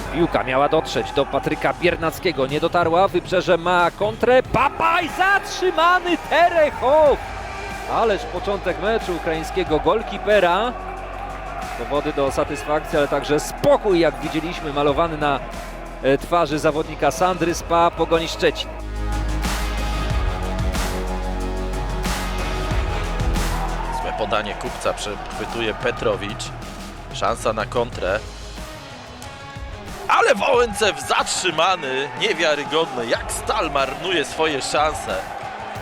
Piłka miała dotrzeć do Patryka Biernackiego, nie dotarła, wybrzeże ma kontrę, Papaj zatrzymany, Terechow! Ależ początek meczu ukraińskiego golkipera. Dowody do satysfakcji, ale także spokój, jak widzieliśmy, malowany na e, twarzy zawodnika Sandry Spa Pogoni Szczecin. Złe podanie kupca przechwytuje Petrowicz. Szansa na kontrę. Ale Wałęcew zatrzymany. Niewiarygodne. Jak Stal marnuje swoje szanse.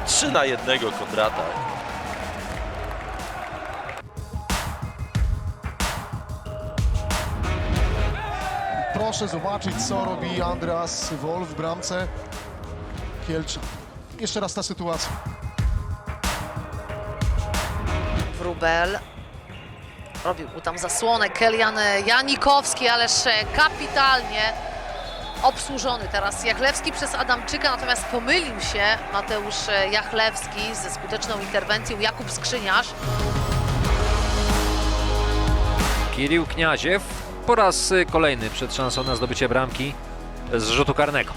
3 na 1 kontrata. Proszę zobaczyć, co robi Andreas Wolf w bramce Kielcza. Jeszcze raz ta sytuacja. Wróbel. Robił mu tam zasłonę Kelian Janikowski, ależ kapitalnie obsłużony teraz Jachlewski przez Adamczyka, natomiast pomylił się Mateusz Jachlewski ze skuteczną interwencją Jakub Skrzyniarz. Kirill Kniaziew po raz kolejny przed szansą na zdobycie bramki z rzutu karnego.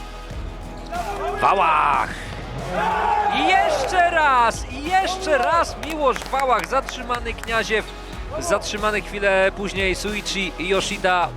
Wałach! I jeszcze raz! I jeszcze raz Miłosz Wałach zatrzymany Kniaziew. Zatrzymany chwilę później Suichi Yoshida